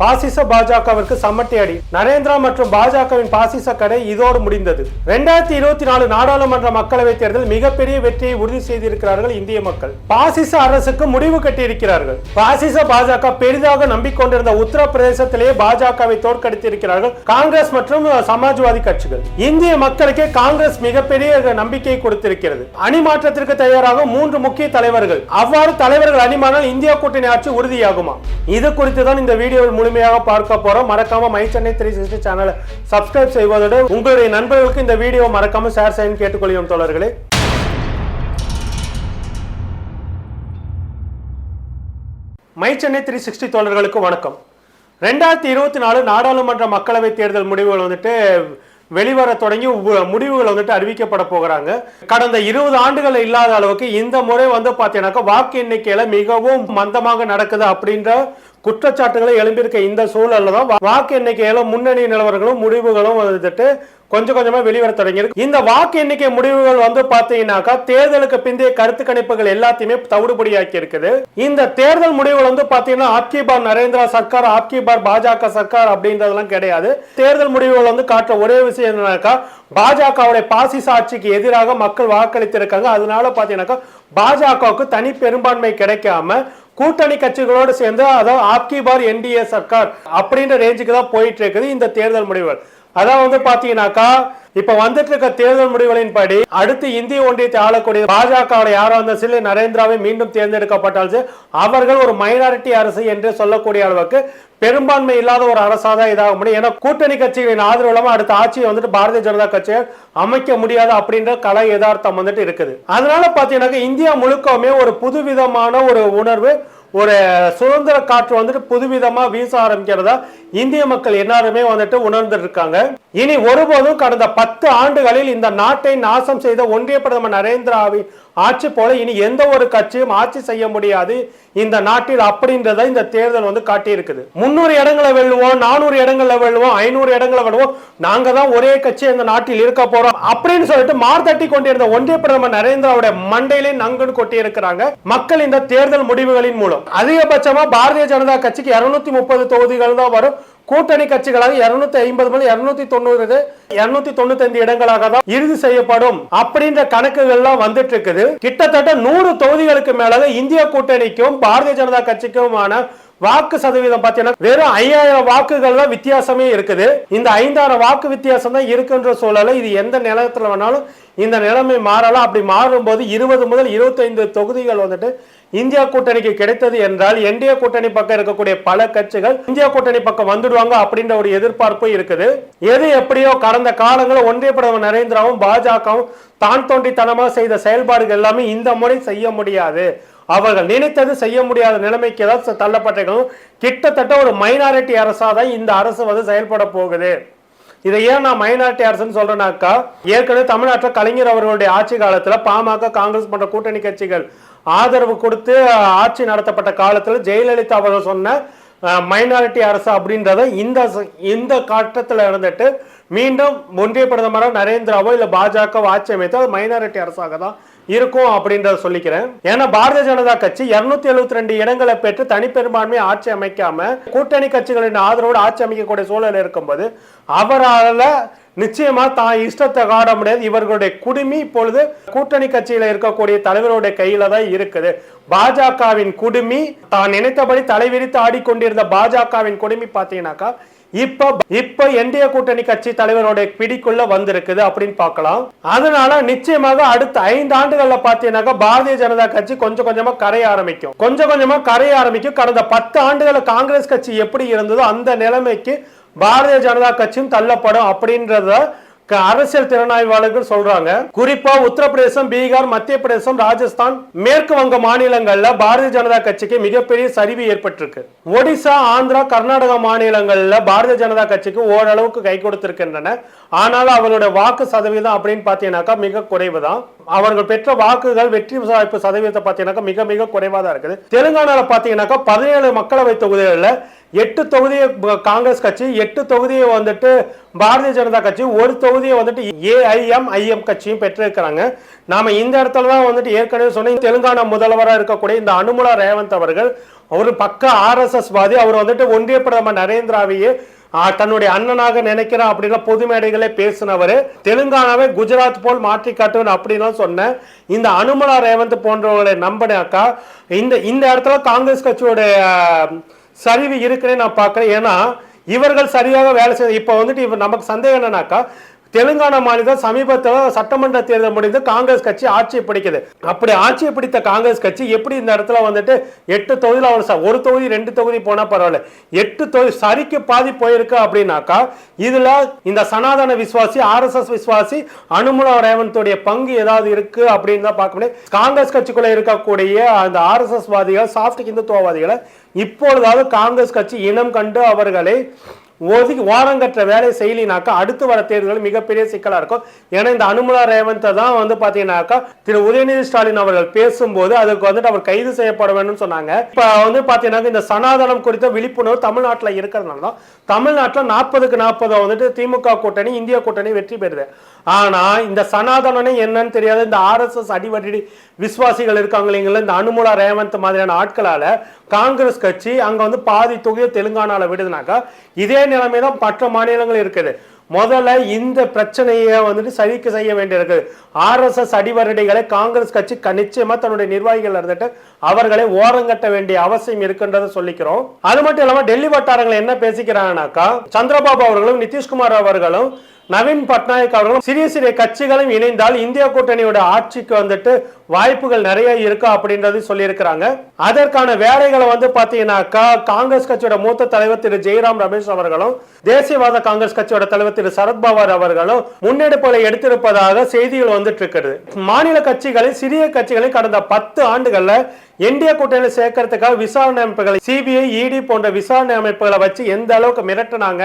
பாசிச பாஜகவிற்கு சம்மட்டி அடி. நரேந்திரா மற்றும் பாஜகவின் பாசிச கடை இதோடு முடிந்தது. ரெண்டாயிரத்தி இருபத்தி நாலு நாடாளுமன்ற மக்களவைத் தேர்தல் மிகப்பெரிய வெற்றியை உறுதி செய்திருக்கிறார்கள் இந்திய மக்கள். பாசிச அரசுக்கு முடிவு கட்டியிருக்கிறார்கள். பாசிச பாஜக பெரிதாக நம்பிக்கொண்டிருந்த உத்தரப்பிரதேசத்திலேயே பாஜகவை தோற்கடித்திருக்கிறார்கள் காங்கிரஸ் மற்றும் சமாஜ்வாதி கட்சிகள். இந்திய மக்களுக்கே காங்கிரஸ் மிகப்பெரிய நம்பிக்கையை கொடுத்திருக்கிறது. அணி மாற்றத்திற்கு தயாராக மூன்று முக்கிய தலைவர்கள். அவ்வாறு தலைவர்கள் அணிமானால் இந்தியா கூட்டணி ஆட்சி உறுதியாகுமா? இது குறித்து தான் இந்த வீடியோவில் முழுமையாக பார்க்க போறோம். மறக்காம மை சென்னை த்ரீ சிக்ஸ்டி சேனலை சப்ஸ்கிரைப் செய்வதோடு உங்களுடைய நண்பர்களுக்கு இந்த வீடியோ மறக்காம ஷேர் செய்யணும் கேட்டுக்கொள்கிறோம் தோழர்களே. மை சென்னை த்ரீ சிக்ஸ்டி தோழர்களுக்கு வணக்கம். ரெண்டாயிரத்தி இருபத்தி நாலு நாடாளுமன்ற மக்களவை தேர்தல் முடிவுகள் வந்துட்டு வெளிவர தொடங்கி முடிவுகள் வந்துட்டு அறிவிக்கப்பட போகிறாங்க. கடந்த இருபது ஆண்டுகள் இல்லாத அளவுக்கு இந்த முறை வந்து பார்த்தீங்கன்னாக்கா வாக்கு எண்ணிக்கையில மிகவும் மந்தமாக நடக்குது அப்படின்ற குற்றச்சாட்டுகளை எழும்பியிருக்க இந்த சூழல்ல தான் வாக்கு எண்ணிக்கையில முன்னணி நிலவரங்களும் முடிவுகளும் வந்துட்டு கொஞ்சம் கொஞ்சமா வெளிவர தொடங்கியிருக்கு. இந்த வாக்கு எண்ணிக்கை முடிவுகள் வந்து பாத்தீங்கன்னாக்கா தேர்தலுக்கு பிந்தைய கருத்து கணிப்புகள் எல்லாத்தையுமே தவிடுபடியாக்கி இருக்குது இந்த தேர்தல் முடிவுகள் வந்து பாத்தீங்கன்னா ஆப்கி பார் நரேந்திரா சர்க்கார் ஆப்கி பார் பாஜக சர்க்கார் அப்படின்றதெல்லாம் கிடையாது. தேர்தல் முடிவுகள் வந்து காட்டுற ஒரே விஷயம் என்னன்னாக்கா பாஜகவுடைய பாசிச ஆட்சிக்கு எதிராக மக்கள் வாக்களித்திருக்காங்க. அதனால பாத்தீங்கன்னாக்கா பாஜகவுக்கு தனி பெரும்பான்மை கிடைக்காம கூட்டணி கட்சிகளோடு சேர்ந்து அதாவது ஆப்கி பார் என்டிஏ சர்க்கார் அப்படின்ற ரேஞ்சுக்கு தான் போயிட்டு இருக்குது இந்த தேர்தல் முடிவுகள். அதான் வந்து பாத்தீங்கன்னாக்கா இப்ப வந்துட்டு இருக்க தேர்தல் முடிவுகளின்படி அடுத்து இந்திய ஒன்றியத்தை ஆளக்கூடிய பாஜக யாரோ அந்த சில நரேந்திராவை மீண்டும் தேர்ந்தெடுக்கப்பட்டால் அவர்கள் ஒரு மைனாரிட்டி அரசு என்று சொல்லக்கூடிய அளவுக்கு பெரும்பான்மை இல்லாத ஒரு அரசாக தான் இதாக முடியும். ஏன்னா கூட்டணி கட்சிகளின் ஆதரவு இல்லாமல் அடுத்த ஆட்சியை வந்துட்டு பாரதிய ஜனதா கட்சியை அமைக்க முடியாது அப்படின்ற கலை யதார்த்தம் வந்துட்டு இருக்குது. அதனால பாத்தீங்கன்னாக்கா இந்தியா முழுக்கவுமே ஒரு புதுவிதமான ஒரு உணர்வு ஒரு சுதந்திர காற்று வந்துட்டு புதுவிதமா வீச ஆரம்பிக்கிறதா இந்திய மக்கள் எல்லாருமே வந்துட்டு உணர்ந்துட்டு இருக்காங்க இனி ஒருபோதும் கடந்த பத்து ஆண்டுகளில் இந்த நாட்டை நாசம் செய்த ஒன்றிய பிரதமர் நரேந்திராவின் ஆட்சி போல இனி எந்த ஒரு கட்சியும் ஆட்சி செய்ய முடியாது. இந்த நாட்டில் அப்படின்றத இந்த தேர்தல் வந்து காட்டியிருக்குது. முன்னூறு இடங்களை வெல்லுவோம் நானூறு இடங்களை வெல்லுவோம் ஐநூறு இடங்களை வெல்லுவோம். நாங்க தான் ஒரே கட்சி இந்த நாட்டில் இருக்க போறோம் அப்படின்னு சொல்லிட்டு மார்த்தட்டி கொண்டிருந்த ஒன்றிய பிரதமர் நரேந்திராவுடைய மண்டையிலே நங்குன்னு கொட்டி இருக்கிறாங்க மக்கள் இந்த தேர்தல் முடிவுகளின் மூலம். அதிகபட்சமா பாரதிய ஜனதா கட்சிக்கு இருநூத்தி முப்பது தொகுதிகள் தான் வரும். கூட்டணி கட்சிகளாக இருநூத்தி ஐம்பது முதல் இருநூத்தி தொண்ணூறு இருநூத்தி தொண்ணூத்தி ஐந்து இடங்களாக தான் இறுதி செய்யப்படும் அப்படின்ற கணக்குகள்லாம் வந்துட்டு இருக்குது கிட்டத்தட்ட நூறு தொகுதிகளுக்கு மேலாக இந்திய கூட்டணிக்கும் பாரதிய ஜனதா கட்சிக்குமான வாக்கு சதவீதம் பார்த்தீங்கன்னா வெறும் ஐயாயிரம் வாக்குகள் தான் வித்தியாசமே இருக்குது. இந்த ஐந்தாயிரம் வாக்கு வித்தியாசம் தான் இருக்குன்ற சூழல இது எந்த நிலத்துல வேணாலும் இந்த நிலைமை மாறலாம். அப்படி மாறும்போது இருபது முதல் இருபத்தைந்து தொகுதிகள் வந்துட்டு இந்தியா கூட்டணிக்கு கிடைத்தது என்றால் என்டிஏ கூட்டணி பக்கம் இருக்கக்கூடிய பல கட்சிகள் இந்தியா கூட்டணி பக்கம் வந்துடுவாங்க அப்படின்ற ஒரு எதிர்பார்ப்பு இருக்குது. எது எப்படியோ கடந்த காலங்களில் ஒன்றிய பிரதமர் நரேந்திராவும் பாஜகவும் தான் தோண்டித்தனமாக செய்த செயல்பாடுகள் எல்லாமே இந்த முறை செய்ய முடியாது. அவர்கள் நினைத்தது செய்ய முடியாத நிலைமைக்கு தான் தள்ளப்பட்டிருக்கணும். கிட்டத்தட்ட ஒரு மைனாரிட்டி அரசாக தான் இந்த அரசு வந்து செயல்பட போகுது. இதை ஏன் நான் மைனாரிட்டி அரசுன்னு சொல்றேனாக்கா ஏற்கனவே தமிழ்நாட்டில் கலைஞர் அவர்களுடைய ஆட்சி காலத்தில் பாமக காங்கிரஸ் போன்ற கூட்டணி கட்சிகள் ஆதரவு கொடுத்து ஆட்சி நடத்தப்பட்ட காலத்தில் ஜெயலலிதா அவர்கள் சொன்ன மைனாரிட்டி அரசு அப்படின்றத இந்த இந்த கட்டத்தில் இருந்துட்டு மீண்டும் ஒன்றிய பிரதமரோ நரேந்திராவோ இல்லை பாஜகவோ ஆட்சி அமைத்தால் மைனாரிட்டி அரசாக தான் இருக்கும் அப்படின்றத சொல்லிக்கிறேன். ஏன்னா பாரதிய ஜனதா கட்சி 272 எழுபத்தி ரெண்டு இடங்களை பெற்று தனிப்பெரும்பான்மை ஆட்சி அமைக்காம கூட்டணி கட்சிகளின் ஆதரவோடு ஆட்சி அமைக்கக்கூடிய சூழல் இருக்கும்போது அவரால் நிச்சயமா தான் இஷ்டத்தை காட முடியாது. இவர்களுடைய குடுமி இப்பொழுது கூட்டணி கட்சியில இருக்கக்கூடிய தலைவருடைய கையில தான் இருக்குது. பாஜகவின் குடுமி தான் நினைத்தபடி தலைவிரித்து ஆடிக்கொண்டிருந்த பாஜகவின் குடுமி பாத்தீங்கன்னாக்கா இப்ப இப்ப என்டிஏ கூட்டணி கட்சி தலைவருடைய பிடிக்குள்ள வந்திருக்குது அப்படின்னு பார்க்கலாம். அதனால நிச்சயமாக அடுத்த ஐந்து ஆண்டுகள்ல பாத்தீங்கன்னாக்கா பாரதிய ஜனதா கட்சி கொஞ்சம் கொஞ்சமா கரைய ஆரம்பிக்கும். கொஞ்சம் கொஞ்சமா கரைய ஆரம்பிக்கும். கடந்த பத்து ஆண்டுகள காங்கிரஸ் கட்சி எப்படி இருந்ததோ அந்த நிலைமைக்கு பாரதிய ஜனதா கட்சியும் தள்ளப்படும் அப்படின்றத க- அரசியல் திறனாய்வாளர்கள் சொல்றாங்க. குறிப்பா உத்தரப்பிரதேசம் பீகார் மத்திய பிரதேசம் ராஜஸ்தான் மேற்கு வங்க மாநிலங்கள்ல பாரதிய ஜனதா கட்சிக்கு மிகப்பெரிய சரிவு ஏற்பட்டிருக்கு. ஒடிசா ஆந்திரா கர்நாடகா மாநிலங்கள்ல பாரதிய ஜனதா கட்சிக்கு ஓரளவுக்கு கை கொடுத்திருக்கின்றன. ஆனாலும் அவர்களுடைய வாக்கு சதவீதம் அப்படின்னு பார்த்தீங்கன்னாக்கா மிக குறைவு தான் அவர்கள் பெற்ற வாக்குகள் வெற்றி வாய்ப்பு சதவீதத்தை பார்த்தீங்கன்னாக்கா மிக மிக குறைவாக தான் இருக்குது. தெலுங்கானாவில் பார்த்தீங்கன்னாக்கா பதினேழு மக்களவை தொகுதிகளில் எட்டு தொகுதியை காங்கிரஸ் கட்சி எட்டு தொகுதியை வந்துட்டு பாரதிய ஜனதா கட்சி ஒரு தொகுதியை வந்துட்டு ஏஐஎம் ஐஎம் கட்சியும் பெற்றிருக்கிறாங்க. நாம இந்த இடத்துல தான் வந்துட்டு ஏற்கனவே சொன்ன தெலுங்கானா முதல்வராக இருக்கக்கூடிய இந்த அனுமுலா ரேவந்த் அவர்கள் அவர் பக்க ஆர்எஸ்எஸ் வாதி அவர் வந்துட்டு ஒன்றிய பிரதமர் நரேந்திராவையே தன்னுடைய அண்ணனாக நினைக்கிறேன் அப்படின்னா பொது மேடைகளே பேசினவர். தெலுங்கானாவை குஜராத் போல் மாற்றி காட்டுவேன் அப்படின்லாம் சொன்ன இந்த அனுமலா ரேவந்த் போன்றவர்களை நம்பினாக்கா இந்த இந்த இடத்துல காங்கிரஸ் கட்சியோடைய சரிவு இருக்குன்னு நான் பார்க்குறேன். ஏன்னா இவர்கள் சரியாக வேலை செய்ய இப்போ வந்துட்டு இவர் நமக்கு சந்தேகம் என்னன்னாக்கா தெலுங்கானா மாநிலம் சமீபத்தில் சட்டமன்ற தேர்தல் முடிந்து காங்கிரஸ் கட்சி ஆட்சியை பிடிக்குது. அப்படி ஆட்சியை பிடித்த காங்கிரஸ் கட்சி எப்படி இந்த இடத்துல வந்துட்டு எட்டு தொகுதியில் அவர் ஒரு தொகுதி ரெண்டு தொகுதி போனால் பரவாயில்ல. எட்டு தொகுதி சரிக்கு பாதி போயிருக்கு அப்படின்னாக்கா இதில் இந்த சனாதன விசுவாசி ஆர்எஸ்எஸ் விசுவாசி அனுமலா ரேவந்தோடைய பங்கு ஏதாவது இருக்கு அப்படின்னு தான் பார்க்க முடியும். காங்கிரஸ் கட்சிக்குள்ளே இருக்கக்கூடிய அந்த ஆர்எஸ்எஸ் வாதிகள் சாஃப்ட் இந்துத்துவவாதிகளை இப்பொழுதாவது காங்கிரஸ் கட்சி இனம் கண்டு அவர்களை ஒதுக்கி ஓரங்கற்ற வேலை செய்யலினாக்கா அடுத்து வர தேர்தல் மிகப்பெரிய சிக்கலா இருக்கும். ஏன்னா இந்த அனுமலா ரேவந்தை தான் வந்து பாத்தீங்கன்னாக்கா திரு உதயநிதி ஸ்டாலின் அவர்கள் பேசும்போது அதுக்கு வந்துட்டு அவர் கைது செய்யப்பட வேண்டும் சொன்னாங்க. இப்ப வந்து பாத்தீங்கன்னா இந்த சனாதனம் குறித்த விழிப்புணர்வு தமிழ்நாட்டுல இருக்கிறதுனால தான் தமிழ்நாட்டுல நாற்பதுக்கு நாற்பது வந்துட்டு திமுக கூட்டணி இந்திய கூட்டணி வெற்றி பெறுது. ஆனா இந்த சனாதனனே என்னன்னு தெரியாது இந்த ஆர்எஸ்எஸ் அடிவடி விசுவாசிகள் இருக்காங்க இல்லைங்களா இந்த அனுமூலா ரேவந்த் மாதிரியான ஆட்களால காங்கிரஸ் கட்சி அங்க வந்து பாதி தொகையை தெலுங்கானால விடுதுனாக்கா இதே நிலைமை தான் மற்ற மாநிலங்கள் இருக்குது. முதல்ல இந்த பிரச்சனையை வந்துட்டு சரிக்கு செய்ய வேண்டியிருக்கு. ஆர்எஸ்எஸ் அடிவரடிகளை காங்கிரஸ் கட்சி க- நிச்சயமா தன்னுடைய நிர்வாகிகள் இருந்துட்டு அவர்களை ஓரங்கட்ட வேண்டிய அவசியம் இருக்குன்றதை சொல்லிக்கிறோம். அது மட்டும் இல்லாம டெல்லி வட்டாரங்கள் என்ன பேசிக்கிறாங்கனாக்கா சந்திரபாபு அவர்களும் நிதிஷ்குமார் அவர்களும் நவீன் பட்நாயக் அவர்களும் சிறிய சிறிய கட்சிகளும் இணைந்தால் இந்திய கூட்டணியோட ஆட்சிக்கு வந்துட்டு வாய்ப்புகள் நிறைய இருக்கு அப்படின்றது சொல்லியிருக்கிறாங்க. அதற்கான வேலைகளை வந்து பாத்தீங்கன்னாக்கா காங்கிரஸ் கட்சியோட மூத்த தலைவர் திரு ஜெய்ராம் ரமேஷ் அவர்களும் தேசியவாத காங்கிரஸ் கட்சியோட தலைவர் திரு சரத்பவார் அவர்களும் முன்னெடுப்புகளை எடுத்திருப்பதாக செய்திகள் வந்துட்டு இருக்கிறது மாநில கட்சிகளை சிறிய கட்சிகளை கடந்த பத்து ஆண்டுகள்ல என்டிஏ கூட்டணியில் சேர்க்கறதுக்காக விசாரணை அமைப்புகளை சிபிஐ இடி போன்ற விசாரணை அமைப்புகளை வச்சு எந்த அளவுக்கு மிரட்டினாங்க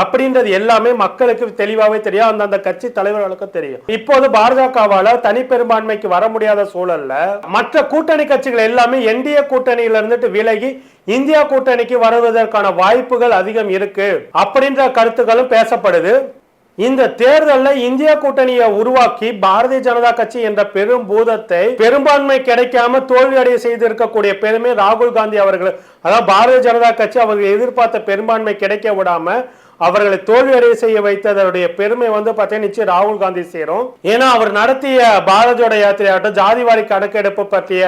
அப்படின்றது எல்லாமே மக்களுக்கு தெளிவாகவே தெரியும். அந்தந்த கட்சி தலைவர்களுக்கும் தெரியும். இப்போது பாஜகவால தனிப்பெரும்பான்மைக்கு வர முடியாத சூழல்ல மற்ற கூட்டணி கட்சிகள் எல்லாமே என்டிஏ கூட்டணியில இருந்துட்டு விலகி இந்தியா கூட்டணிக்கு வருவதற்கான வாய்ப்புகள் அதிகம் இருக்கு அப்படின்ற கருத்துக்களும் பேசப்படுது. இந்த தேர்தலில் இந்திய கூட்டணியை உருவாக்கி பாரதிய ஜனதா கட்சி என்ற பெரும் பூதத்தை பெரும்பான்மை கிடைக்காம தோல்வியடைய செய்திருக்கக்கூடிய பெருமை ராகுல் காந்தி அவர்கள். அதாவது பாரதிய ஜனதா கட்சி அவர்கள் எதிர்பார்த்த பெரும்பான்மை கிடைக்க விடாம அவர்களை தோல்வி அடைய செய்ய வைத்ததனுடைய பெருமை வந்து பார்த்தீங்கன்னா நிச்சயம் ராகுல் காந்தி சேரும். ஏன்னா அவர் நடத்திய பாரதியோட யாத்திரையாகட்டும் ஜாதிவாரி கணக்கெடுப்பு பற்றிய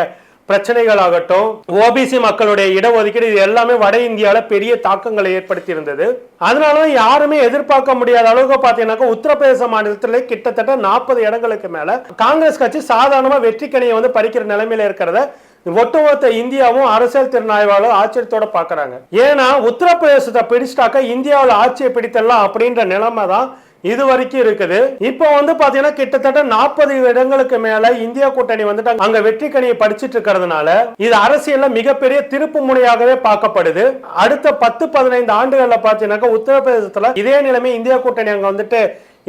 பிரச்சனைகளாகட்டும் ஓபிசி மக்களுடைய இடஒதுக்கீடு இது எல்லாமே வட இந்தியாவில் பெரிய தாக்கங்களை ஏற்படுத்தி இருந்தது அதனால யாருமே எதிர்பார்க்க முடியாத அளவுக்கு பார்த்தீங்கன்னாக்கா உத்தரப்பிரதேச மாநிலத்திலே கிட்டத்தட்ட நாற்பது இடங்களுக்கு மேல காங்கிரஸ் கட்சி சாதாரணமாக வெற்றி வந்து பறிக்கிற நிலைமையில இருக்கிறத ஒட்டுமொத்த இந்தியாவும் அரசியல் திறனாய்வாளர் ஆச்சரியத்தோட பாக்குறாங்க ஏன்னா உத்தரப்பிரதேசத்தை பிடிச்சிட்டாக்க இந்தியாவில் ஆட்சியை பிடித்தலாம் அப்படின்ற நிலைமை தான் இது வரைக்கும் இருக்குது. இப்போ வந்து பாத்தீங்கன்னா கிட்டத்தட்ட நாற்பது இடங்களுக்கு மேல இந்தியா கூட்டணி வந்துட்டு அங்க வெற்றி கணியை படிச்சிட்டு இருக்கிறதுனால இது அரசியல்ல மிகப்பெரிய திருப்பு முனையாகவே பார்க்கப்படுது. அடுத்த பத்து பதினைந்து ஆண்டுகள்ல பாத்தீங்கன்னாக்கா உத்தரப்பிரதேசத்துல இதே நிலைமை இந்தியா கூட்டணி அங்க வந்துட்டு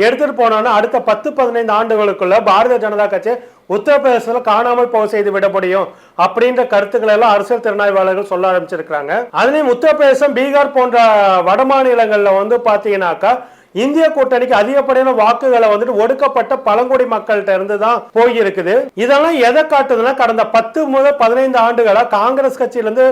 எடுத்துட்டு போனோம்னா அடுத்த பத்து பதினைந்து ஆண்டுகளுக்குள்ள பாரதிய ஜனதா கட்சி உத்தரப்பிரதேசத்துல காணாமல் போக செய்து விட முடியும் அப்படின்ற கருத்துக்களை எல்லாம் அரசியல் திறனாய்வாளர்கள் சொல்ல ஆரம்பிச்சிருக்காங்க அதுலயும் உத்தரப்பிரதேசம் பீகார் போன்ற வட மாநிலங்கள்ல வந்து பாத்தீங்கன்னாக்கா இந்திய கூட்டணிக்கு அதிகப்படியான வாக்குகளை வந்துட்டு ஒடுக்கப்பட்ட பழங்குடி மக்கள்கிட்ட இருந்து தான் போயிருக்குது. இதெல்லாம் எதை காட்டுதுன்னா கடந்த பத்து முதல் பதினைந்து ஆண்டுகளா காங்கிரஸ் கட்சியிலிருந்து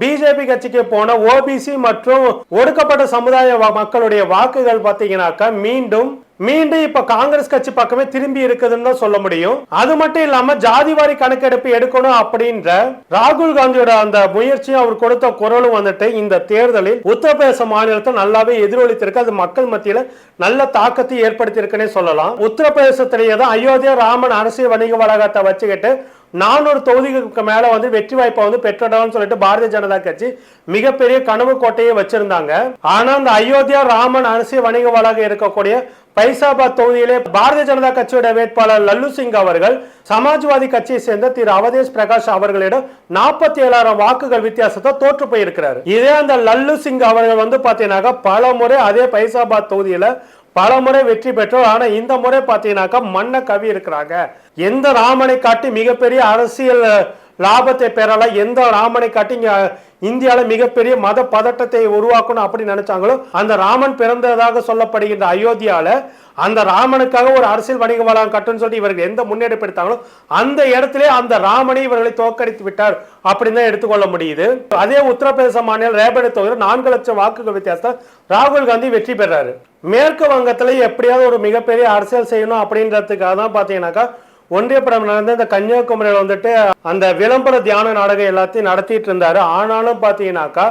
பிஜேபி கட்சிக்கு போன ஓபிசி மற்றும் ஒடுக்கப்பட்ட சமுதாய மக்களுடைய வாக்குகள் பார்த்தீங்கன்னாக்கா மீண்டும் மீண்டும் இப்ப காங்கிரஸ் கட்சி பக்கமே திரும்பி இருக்குதுன்னு தான் சொல்ல முடியும். அது மட்டும் இல்லாம ஜாதிவாரி கணக்கெடுப்பு எடுக்கணும் அப்படின்ற ராகுல் காந்தியோட அந்த முயற்சியும் அவர் கொடுத்த குரலும் வந்துட்டு இந்த தேர்தலில் உத்தரப்பிரதேச மாநிலத்தை நல்லாவே எதிரொலித்திருக்கு. அது மக்கள் மத்தியில நல்ல தாக்கத்தை ஏற்படுத்தியிருக்குன்னே சொல்லலாம். உத்தரப்பிரதேசத்திலேயே தான் அயோத்தியா ராமன் அரசியல் வணிக வளாகத்தை வச்சுக்கிட்டு நானூறு தொகுதிகளுக்கு மேல வந்து வெற்றி வாய்ப்பை வந்து பெற்றடம்னு சொல்லிட்டு பாரதிய ஜனதா கட்சி மிகப்பெரிய கனவு கோட்டையை வச்சிருந்தாங்க. ஆனா அந்த அயோத்தியா ராமன் அரசியல் வணிக வளாகம் இருக்கக்கூடிய பைசாபாத் தொகுதியிலே பாரதிய ஜனதா கட்சியோட வேட்பாளர் லல்லு சிங் அவர்கள் சமாஜ்வாதி கட்சியை சேர்ந்த திரு அவதேஷ் பிரகாஷ் அவர்களிடம் நாற்பத்தி ஏழாயிரம் வாக்குகள் வித்தியாசத்தை தோற்று போயிருக்கிறார். இதே அந்த லல்லு சிங் அவர்கள் வந்து பாத்தீங்கன்னாக்கா பல முறை அதே பைசாபாத் தொகுதியில பல முறை வெற்றி பெற்றோர் ஆனா இந்த முறை பாத்தீங்கன்னாக்கா மண்ணை கவி இருக்கிறாங்க எந்த ராமனை காட்டி மிகப்பெரிய அரசியல் லாபத்தை பெறலாம் எந்த ராமனை காட்டி இந்தியாவில் மிகப்பெரிய மத பதட்டத்தை உருவாக்கணும் அப்படின்னு நினைச்சாங்களோ அந்த ராமன் பிறந்ததாக சொல்லப்படுகின்ற அயோத்தியாவில் அந்த ராமனுக்காக ஒரு அரசியல் வணிக வளாகம் கட்டுன்னு சொல்லி இவர்கள் எந்த முன்னெடுப்பு எடுத்தாங்களோ அந்த இடத்திலே அந்த ராமனை இவர்களை தோற்கடித்து விட்டார் அப்படின்னு தான் எடுத்துக்கொள்ள முடியுது. அதே உத்தரப்பிரதேச மாநில ரேபடி தொகுதியில் நான்கு லட்சம் வாக்குகள் வித்தியாசம் ராகுல் காந்தி வெற்றி பெறாரு. மேற்கு வங்கத்தில் எப்படியாவது ஒரு மிகப்பெரிய அரசியல் செய்யணும் அப்படின்றதுக்காக தான் பார்த்தீங்கன்னாக்கா ஒன்றிய பிரதமர் நடந்த இந்த கன்னியாகுமரியில் வந்துட்டு அந்த விளம்பர தியான நாடகம் எல்லாத்தையும் நடத்திட்டு இருந்தாரு. ஆனாலும் பாத்தீங்கன்னாக்கா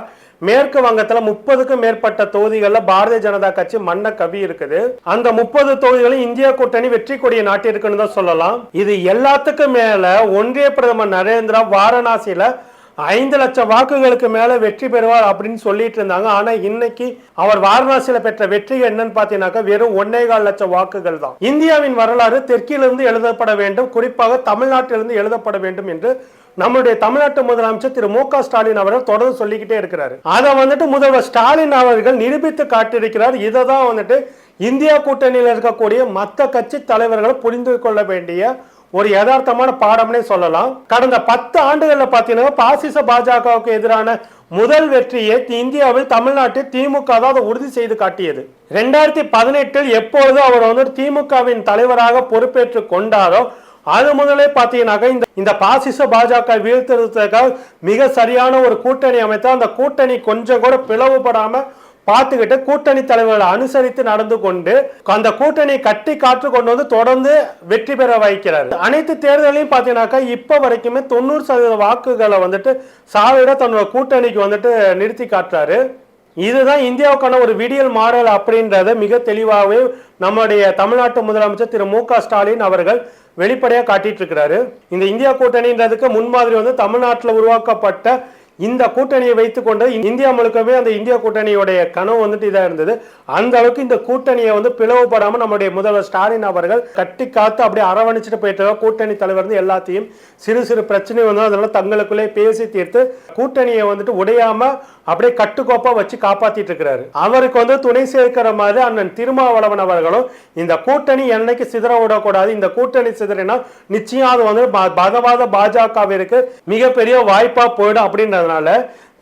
மேற்கு வங்கத்துல முப்பதுக்கும் மேற்பட்ட தொகுதிகளில் பாரதிய ஜனதா கட்சி மன்ன கவி இருக்குது. அந்த முப்பது தொகுதிகளும் இந்தியா கூட்டணி வெற்றி கொடியை நாட்டியிருக்குன்னு தான் சொல்லலாம். இது எல்லாத்துக்கும் மேல ஒன்றிய பிரதமர் நரேந்திரா வாரணாசியில ஐந்து லட்சம் வாக்குகளுக்கு மேல வெற்றி பெறுவார் அப்படின்னு சொல்லிட்டு இருந்தாங்க. ஆனா இன்னைக்கு அவர் வாரணாசியில பெற்ற வெற்றி என்னன்னு பார்த்தீங்கன்னாக்கா வெறும் ஒன்னே கால் லட்சம் வாக்குகள் தான். இந்தியாவின் வரலாறு தெற்கிலிருந்து எழுதப்பட வேண்டும். குறிப்பாக தமிழ்நாட்டிலிருந்து எழுதப்பட வேண்டும் என்று நம்மளுடைய தமிழ்நாட்டு முதலமைச்சர் திரு மு க ஸ்டாலின் அவர்கள் தொடர்ந்து சொல்லிக்கிட்டே இருக்கிறாரு. அதை வந்துட்டு முதல்வர் ஸ்டாலின் அவர்கள் நிரூபித்து காட்டியிருக்கிறார். இதை தான் வந்துட்டு இந்தியா கூட்டணியில் இருக்கக்கூடிய மற்ற கட்சி தலைவர்கள் புரிந்து கொள்ள வேண்டிய ஒரு யதார்த்தமான பாடம்னே சொல்லலாம். கடந்த பத்து ஆண்டுகள்ல பாத்தீங்கன்னா பாசிச பாஜகவுக்கு எதிரான முதல் வெற்றியை இந்தியாவில் தமிழ்நாட்டில் திமுக தான் அதை உறுதி செய்து காட்டியது. ரெண்டாயிரத்தி பதினெட்டில் எப்பொழுது அவர் வந்து திமுகவின் தலைவராக பொறுப்பேற்று கொண்டாரோ அது முதலே பார்த்தீங்கன்னாக்கா இந்த இந்த பாசிச பாஜக வீழ்த்துறதுக்காக மிக சரியான ஒரு கூட்டணி அமைத்தால் அந்த கூட்டணி கொஞ்சம் கூட பிளவுபடாம பார்த்துக்கிட்டு கூட்டணி தலைவர்களை அனுசரித்து நடந்து கொண்டு அந்த கூட்டணியை கட்டி காற்று கொண்டு வந்து தொடர்ந்து வெற்றி பெற வைக்கிறார். அனைத்து தேர்தலையும் பார்த்தீங்கன்னாக்கா இப்போ வரைக்குமே தொண்ணூறு சதவீத வாக்குகளை வந்துட்டு சாவிட தன்னோட கூட்டணிக்கு வந்துட்டு நிறுத்தி காட்டுறாரு. இதுதான் இந்தியாவுக்கான ஒரு விடியல் மாடல் அப்படின்றத மிக தெளிவாகவே நம்முடைய தமிழ்நாட்டு முதலமைச்சர் திரு மு க ஸ்டாலின் அவர்கள் வெளிப்படையாக காட்டிட்டு இருக்கிறாரு. இந்த இந்தியா கூட்டணின்றதுக்கு முன்மாதிரி வந்து தமிழ்நாட்டில் உருவாக்கப்பட்ட இந்த கூட்டணியை வைத்துக்கொண்டு இந்தியா முழுக்கவே அந்த இந்தியா கூட்டணியுடைய கனவு வந்துட்டு இதாக இருந்தது. அந்த அளவுக்கு இந்த கூட்டணியை வந்து பிளவுபடாமல் நம்முடைய முதல்வர் ஸ்டாலின் அவர்கள் கட்டி காத்து அப்படியே அரவணைச்சிட்டு போயிட்டு கூட்டணி தலைவர் வந்து எல்லாத்தையும் சிறு சிறு பிரச்சனை வந்து அதனால தங்களுக்குள்ளே பேசி தீர்த்து கூட்டணியை வந்துட்டு உடையாமல் அப்படியே கட்டுக்கோப்பா வச்சு காப்பாத்திட்டு இருக்கிறாரு. அவருக்கு வந்து துணை சேர்க்கிற மாதிரி அண்ணன் திருமாவளவன் அவர்களும் இந்த கூட்டணி என்னைக்கு சிதற விடக்கூடாது இந்த கூட்டணி சிதறினா நிச்சயம் அது வந்து ப- பகவாத பாஜகவிற்கு மிகப்பெரிய வாய்ப்பா போயிடும் அப்படின்றதுனால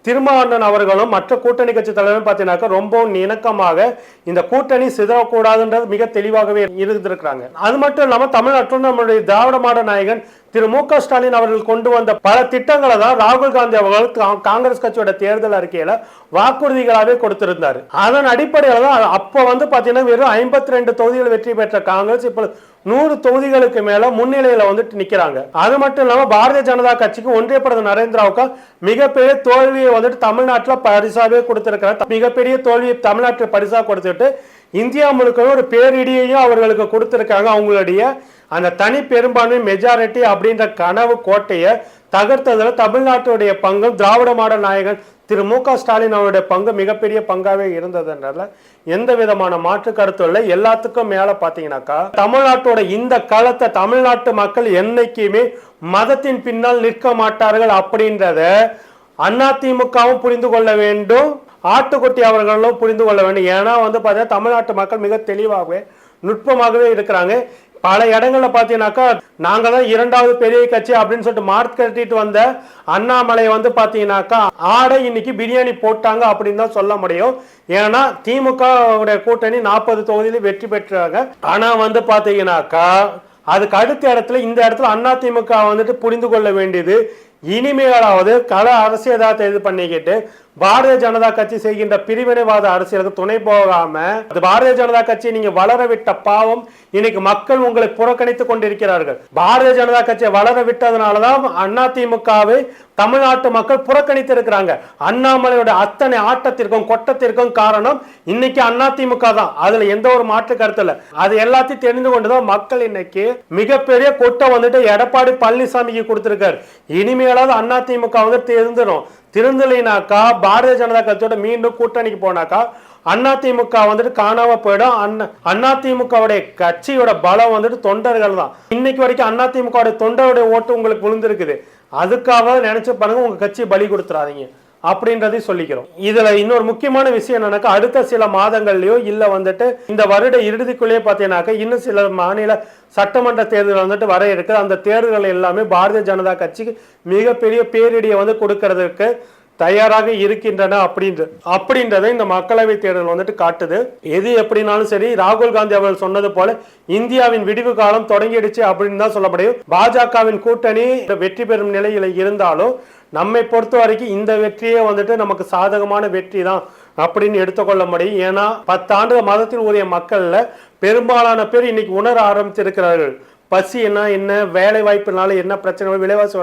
திருமாவண்ணன் அவர்களும் மற்ற கூட்டணி கட்சி தலைவரும் பார்த்தீங்கன்னாக்கா ரொம்பவும் இணக்கமாக இந்த கூட்டணி சிதறக்கூடாதுன்றது மிக தெளிவாகவே இருந்திருக்கிறாங்க. அது மட்டும் இல்லாமல் தமிழ்நாட்டில் நம்மளுடைய திராவிட நாயகன் திரு மு க ஸ்டாலின் அவர்கள் கொண்டு வந்த பல திட்டங்களை தான் ராகுல் காந்தி அவர்கள் காங்கிரஸ் கட்சியோட தேர்தல் அறிக்கையில வாக்குறுதிகளாகவே கொடுத்திருந்தார். அதன் அடிப்படையில் தான் அப்போ வந்து பார்த்தீங்கன்னா வெறும் ஐம்பத்தி ரெண்டு தொகுதிகள் வெற்றி பெற்ற காங்கிரஸ் இப்போ நூறு தொகுதிகளுக்கு மேல முன்னிலையில வந்துட்டு நிக்கிறாங்க. அது மட்டும் இல்லாம பாரதிய ஜனதா கட்சிக்கு ஒன்றிய பிரதமர் நரேந்திராவுக்கு மிகப்பெரிய தோல்வியை வந்துட்டு தமிழ்நாட்டுல பரிசாவே கொடுத்திருக்கிறார். மிகப்பெரிய தோல்வியை தமிழ்நாட்டில் பரிசா கொடுத்துட்டு இந்தியா முழுக்கவே ஒரு பேரிடியையும் அவர்களுக்கு கொடுத்திருக்காங்க. அவங்களுடைய அந்த தனி பெரும்பான்மை மெஜாரிட்டி அப்படின்ற கனவு கோட்டையை தகர்த்ததில் தமிழ்நாட்டுடைய பங்கு திராவிட மாடல் நாயகன் திரு மு க ஸ்டாலின் அவருடைய பங்கு மிகப்பெரிய பங்காகவே இருந்ததுன்றதுல எந்த விதமான மாற்று கருத்தும் இல்லை. எல்லாத்துக்கும் மேல பாத்தீங்கன்னாக்கா தமிழ்நாட்டோட இந்த காலத்தை தமிழ்நாட்டு மக்கள் என்னைக்குமே மதத்தின் பின்னால் நிற்க மாட்டார்கள் அப்படின்றத அதிமுகவும் புரிந்து கொள்ள வேண்டும். ஆட்டுக்குட்டி அவர்களும் புரிந்து கொள்ள வேண்டும். ஏன்னா வந்து பார்த்தீங்கன்னா தமிழ்நாட்டு மக்கள் மிக தெளிவாகவே நுட்பமாகவே இருக்கிறாங்க. பல இடங்கள்ல பார்த்தீங்கன்னாக்கா நாங்க தான் இரண்டாவது பெரிய கட்சி அப்படின்னு சொல்லிட்டு மார்க் கட்டிட்டு வந்த அண்ணாமலை வந்து பார்த்தீங்கன்னாக்கா ஆடை இன்னைக்கு பிரியாணி போட்டாங்க அப்படின்னு தான் சொல்ல முடியும். ஏன்னா திமுக கூட்டணி நாற்பது தொகுதியில வெற்றி பெற்றாங்க. ஆனா வந்து பார்த்தீங்கன்னாக்கா அதுக்கு அடுத்த இடத்துல இந்த இடத்துல அண்ணா திமுக வந்துட்டு புரிந்து கொள்ள வேண்டியது. இனிமேலாவது கல அரசியலாத்தை இது பண்ணிக்கிட்டு பாரதிய ஜனதா கட்சி செய்கின்ற பிரிவினைவாத அரசியலுக்கு துணை போகாம அது பாரதிய ஜனதா கட்சியை நீங்க வளர விட்ட பாவம் இன்னைக்கு மக்கள் உங்களை புறக்கணித்துக் கொண்டிருக்கிறார்கள். பாரதிய ஜனதா கட்சியை வளர விட்டதுனாலதான் அதிமுகவை தமிழ்நாட்டு மக்கள் புறக்கணித்து இருக்கிறாங்க அண்ணாமலையோட அத்தனை ஆட்டத்திற்கும் கொட்டத்திற்கும் காரணம் இன்னைக்கு அதிமுக தான். அதுல எந்த ஒரு மாற்று கருத்து இல்ல. அது எல்லாத்தையும் தெரிந்து கொண்டுதான் மக்கள் இன்னைக்கு மிகப்பெரிய கொட்டை வந்துட்டு எடப்பாடி பழனிசாமிக்கு கொடுத்திருக்காரு. இனிமேலாவது அதிமுக வந்து திருந்தணும் திருந்தலைனாக்கா பாரதிய ஜனதா கட்சியோட மீண்டும் கூட்டணிக்கு போனாக்கா அதிமுக வந்துட்டு காணாம போயிடும். அண்ணா அதிமுகவுடைய கட்சியோட பலம் வந்துட்டு தொண்டர்கள் தான். இன்னைக்கு வரைக்கும் அதிமுகவுடைய தொண்டருடைய ஓட்டு உங்களுக்கு விழுந்திருக்குது. அதுக்காக நினைச்சு பாருங்க உங்க கட்சி பலி கொடுத்துறாதீங்க. அப்படின்றதை சொல்லிக்கிறோம். இதுல இன்னொரு முக்கியமான விஷயம் என்னன்னாக்கா அடுத்த சில மாதங்கள்லயோ இல்ல வந்துட்டு இந்த வருட இறுதிக்குள்ளேயே பார்த்தீங்கன்னாக்கா இன்னும் சில மாநில சட்டமன்ற தேர்தல் வந்துட்டு வர இருக்குது. அந்த தேர்தல்கள் எல்லாமே பாரதிய ஜனதா கட்சிக்கு மிகப்பெரிய பேரிடியை வந்து கொடுக்கறதுக்கு தயாராக இருக்கின்றன அப்படின்ற அப்படின்றத இந்த மக்களவை தேர்தல் வந்துட்டு காட்டுது. எது எப்படினாலும் சரி ராகுல் காந்தி அவர்கள் சொன்னது போல இந்தியாவின் விடிவு காலம் தொடங்கிடுச்சு அப்படின்னு தான் சொல்ல முடியும் பாஜகவின் கூட்டணி வெற்றி பெறும் நிலையில இருந்தாலும் நம்மை பொறுத்த வரைக்கும் இந்த வெற்றியே வந்துட்டு நமக்கு சாதகமான வெற்றி தான் அப்படின்னு எடுத்துக்கொள்ள முடியும். ஏன்னா பத்தாண்டு மதத்தில் உரிய மக்கள்ல பெரும்பாலான பேர் இன்னைக்கு உணர ஆரம்பித்திருக்கிறார்கள் பசி என்ன என்ன வேலை வாய்ப்புனால என்ன பிரச்சனை விலைவாசி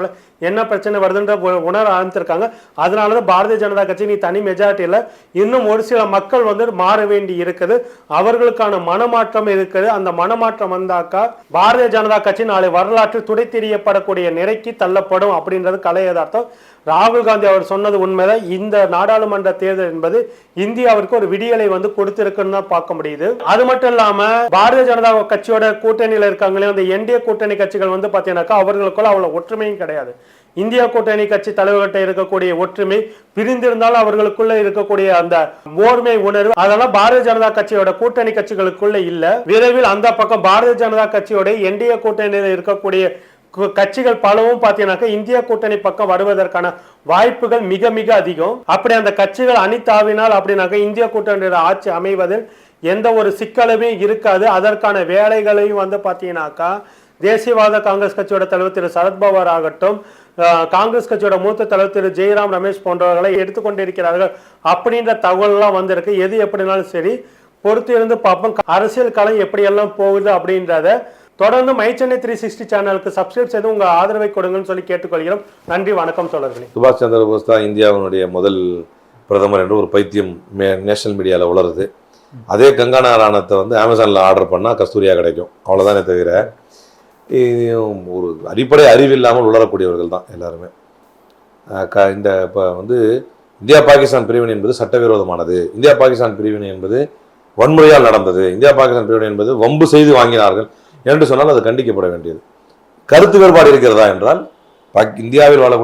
என்ன பிரச்சனை வருதுன்ற உணர ஆரம்பிச்சிருக்காங்க. அதனால தான் பாரதிய ஜனதா கட்சி நீ தனி மெஜாரிட்டியில் இன்னும் ஒரு சில மக்கள் வந்து மாற வேண்டி இருக்குது. அவர்களுக்கான மனமாற்றம் இருக்குது. அந்த மனமாற்றம் வந்தாக்கா பாரதிய ஜனதா கட்சி நாளை வரலாற்றில் துடை தெரியப்படக்கூடிய நிலைக்கு தள்ளப்படும் அப்படின்றது கலை யதார்த்தம். ராகுல் காந்தி அவர் சொன்னது உண்மைதான். இந்த நாடாளுமன்ற தேர்தல் என்பது இந்தியாவிற்கு ஒரு விடியலை வந்து கொடுத்திருக்குன்னு தான் பார்க்க முடியுது. அது மட்டும் இல்லாம பாரதிய ஜனதா கட்சியோட கூட்டணியில இருக்காங்களே அந்த என்டிஏ கூட்டணி கட்சிகள் வந்து பாத்தீங்கன்னாக்கா அவர்களுக்குள்ள அவ்வளவு ஒற்றுமையும் கிடையாது. இந்தியா கூட்டணி கட்சி தலைவர்கிட்ட இருக்கக்கூடிய ஒற்றுமை பிரிந்திருந்தாலும் அவர்களுக்குள்ள இருக்கக்கூடிய அந்த ஓர்மை உணர்வு அதெல்லாம் பாரதிய ஜனதா கட்சியோட கூட்டணி கட்சிகளுக்குள்ள இல்ல. விரைவில் அந்த பக்கம் பாரதிய ஜனதா கட்சியோட என்டிஏ கூட்டணியில் இருக்கக்கூடிய கட்சிகள் பலவும் பார்த்தீங்கன்னாக்கா இந்திய கூட்டணி பக்கம் வருவதற்கான வாய்ப்புகள் மிக மிக அதிகம். அப்படி அந்த கட்சிகள் அணித்தாவினால் அப்படின்னாக்கா இந்திய கூட்டணியோட ஆட்சி அமைவதில் எந்த ஒரு சிக்கலுமே இருக்காது. அதற்கான வேலைகளையும் வந்து பார்த்தீங்கன்னாக்கா தேசியவாத காங்கிரஸ் கட்சியோட தலைவர் திரு சரத்பவார் ஆகட்டும் காங்கிரஸ் கட்சியோட மூத்த தலைவர் திரு ஜெயராம் ரமேஷ் போன்றவர்களை எடுத்துக்கொண்டிருக்கிறார்கள் அப்படின்ற தகவல்லாம் வந்திருக்கு. எது எப்படினாலும் சரி பொறுத்து இருந்து பார்ப்போம். அரசியல் களம் எப்படியெல்லாம் போகுது அப்படின்றத தொடர்ந்து மை சென்னை த்ரீ சிக்ஸ்டி சேனலுக்கு சப்ஸ்கிரைப் செய்து உங்கள் ஆதரவை கொடுங்கன்னு சொல்லி கேட்டுக்கொள்கிறோம். நன்றி வணக்கம் தோழர்களே சுபாஷ் சந்திர போஸ் தான் இந்தியாவினுடைய முதல் பிரதமர் என்று ஒரு பைத்தியம் மே நேஷனல் மீடியாவில் உளருது. அதே கங்கானா ராணத்தை வந்து அமேசானில் ஆர்டர் பண்ணால் கஸ்தூரியா கிடைக்கும். அவ்வளோதானே தவிர ஒரு அடிப்படை அறிவு இல்லாமல் உளரக்கூடியவர்கள் தான் எல்லாருமே. க இந்த இப்போ வந்து இந்தியா பாகிஸ்தான் பிரிவினை என்பது சட்டவிரோதமானது. இந்தியா பாகிஸ்தான் பிரிவினை என்பது வன்முறையால் நடந்தது. இந்தியா பாகிஸ்தான் பிரிவினை என்பது வம்பு செய்து வாங்கினார்கள். என்று சொன்னால் அது கண்டிக்கப்பட வேண்டியது. கருத்து வேறுபாடு இருக்கிறதா என்றால் பாக்- இந்தியாவில் வாழ